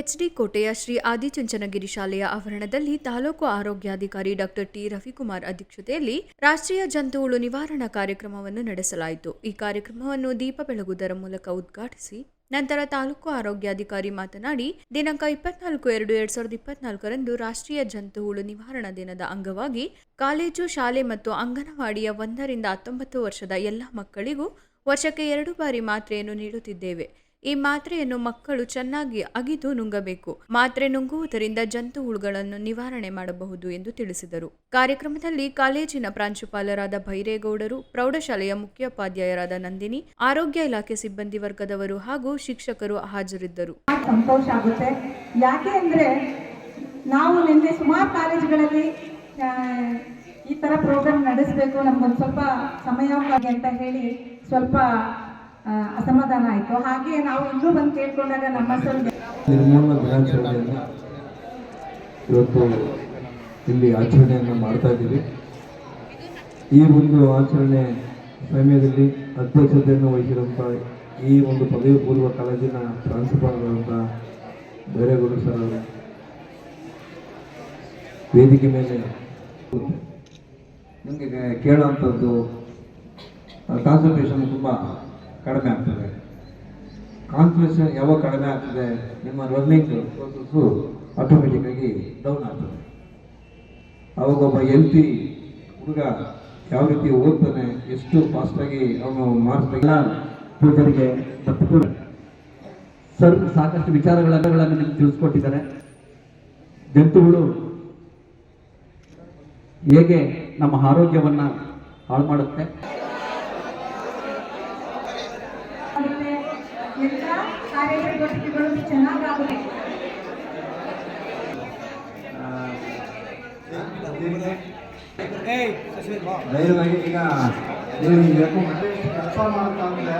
HD ಕೋಟೆಯ ಶ್ರೀ ಆದಿಚುಂಚನಗಿರಿ ಶಾಲೆಯ ಆವರಣದಲ್ಲಿ ತಾಲೂಕು ಆರೋಗ್ಯಾಧಿಕಾರಿ ಡಾಕ್ಟರ್ ಟಿ ರವಿಕುಮಾರ್ ಅಧ್ಯಕ್ಷತೆಯಲ್ಲಿ ರಾಷ್ಟ್ರೀಯ ಜಂತುಹುಳು ನಿವಾರಣಾ ಕಾರ್ಯಕ್ರಮವನ್ನು ನಡೆಸಲಾಯಿತು. ಈ ಕಾರ್ಯಕ್ರಮವನ್ನು ದೀಪ ಬೆಳಗುವುದರ ಮೂಲಕ ಉದ್ಘಾಟಿಸಿ ನಂತರ ತಾಲೂಕು ಆರೋಗ್ಯಾಧಿಕಾರಿ ಮಾತನಾಡಿ, ದಿನಾಂಕ ಇಪ್ಪತ್ನಾಲ್ಕು ಎರಡು ಎರಡ್ ಸಾವಿರದ ಇಪ್ಪತ್ನಾಲ್ಕರಂದು ರಾಷ್ಟ್ರೀಯ ಜಂತುಹುಳು ನಿವಾರಣಾ ದಿನದ ಅಂಗವಾಗಿ ಕಾಲೇಜು, ಶಾಲೆ ಮತ್ತು ಅಂಗನವಾಡಿಯ ಒಂದರಿಂದ ಹತ್ತೊಂಬತ್ತು ವರ್ಷದ ಎಲ್ಲ ಮಕ್ಕಳಿಗೂ ವರ್ಷಕ್ಕೆ ಎರಡು ಬಾರಿ ಮಾತ್ರೆಯನ್ನು ನೀಡುತ್ತಿದ್ದೇವೆ. ಈ ಮಾತ್ರೆಯನ್ನು ಮಕ್ಕಳು ಚೆನ್ನಾಗಿ ಅಗಿದು ನುಂಗಬೇಕು. ಮಾತ್ರೆ ನುಂಗುವುದರಿಂದ ಜಂತು ಹುಳುಗಳನ್ನು ನಿವಾರಣೆ ಮಾಡಬಹುದು ಎಂದು ತಿಳಿಸಿದರು. ಕಾರ್ಯಕ್ರಮದಲ್ಲಿ ಕಾಲೇಜಿನ ಪ್ರಾಂಶುಪಾಲರಾದ ಭೈರೇಗೌಡರು, ಪ್ರೌಢಶಾಲೆಯ ಮುಖ್ಯೋಪಾಧ್ಯಾಯರಾದ ನಂದಿನಿ, ಆರೋಗ್ಯ ಇಲಾಖೆ ಸಿಬ್ಬಂದಿ ವರ್ಗದವರು ಹಾಗೂ ಶಿಕ್ಷಕರು ಹಾಜರಿದ್ದರು. ಸಂತೋಷ ಆಗುತ್ತೆ. ಯಾಕೆ ನಾವು ನಿನ್ನೆ ಸುಮಾರು ಕಾಲೇಜುಗಳಲ್ಲಿ ಈ ತರ ಪ್ರೋಗ್ರಾಮ್ ನಡೆಸಬೇಕು, ನಮ್ಗೊಂದು ಸ್ವಲ್ಪ ಸಮಯ ಅಂತ ಹೇಳಿ ಸ್ವಲ್ಪ ಅಸಮಾಧಾನ ಆಯಿತು. ಹಾಗೆ ನಾವು ಇನ್ನೂ ಬಂದು ಕೇಳ್ಕೊಂಡಾಗ ನಮ್ಮ ಇವತ್ತು ಇಲ್ಲಿ ಆಚರಣೆಯನ್ನು ಮಾಡ್ತಾ ಇದ್ದೀವಿ. ಈ ಒಂದು ಆಚರಣೆ ಸಮಯದಲ್ಲಿ ಅಧ್ಯಕ್ಷತೆಯನ್ನು ವಹಿಸಿದಂಥ ಈ ಒಂದು ಪದವಿ ಪೂರ್ವ ಕಾಲೇಜಿನ ಪ್ರಾಂಶುಪಾಲರಾದಂಥ ಬೇರೆಗೌಡ ಸರ್ ವೇದಿಕೆ ಮೇಲೆ ನಿಮಗೆ ಕೇಳೋವಂಥದ್ದು ಕಾನ್ಸಂಟ್ರೇಷನ್ ತುಂಬ ಕಡಿಮೆ ಆಗ್ತದೆ. ಕಾನ್ಸಂಟ್ರೇಷನ್ ಯಾವಾಗ ಕಡಿಮೆ ಆಗ್ತದೆ ನಿಮ್ಮ ರನ್ನಿಂಗ್ ಆಟೋಮೆಟಿಕ್ ಆಗಿ ಡೌನ್ ಆಗ್ತದೆ. ಅವಾಗ ಒಬ್ಬ ಎಲ್ತಿ ಹುಡುಗ ಯಾವ ರೀತಿ ಓದ್ತಾನೆ, ಎಷ್ಟು ಫಾಸ್ಟಾಗಿ ಅವನು ಮಾರ್ಕ್ಸ್ ಹುಡುಗರಿಗೆ ತಪ್ಪಿಕೊಂಡು ಸರ್ ಸಾಕಷ್ಟು ವಿಚಾರಗಳನ್ನು ನಿಮ್ಗೆ ತಿಳಿಸ್ಕೊಟ್ಟಿದ್ದಾರೆ. ಜಂತುಗಳು ಹೇಗೆ ನಮ್ಮ ಆರೋಗ್ಯವನ್ನ ಹಾಳು ಮಾಡುತ್ತೆ ಆಗುತ್ತೆ ಎಲ್ಲ ಕಾರ್ಯಚಟುವಟಿಕೆಗಳು ಚೆನ್ನಾಗಾಗುತ್ತೆ ಧೈರ್ಯವಾಗಿ ಈಗ ನೀವು ಯಾಕೋ ಕೆಲಸ ಮಾಡ್ತಾ ಅಂದ್ರೆ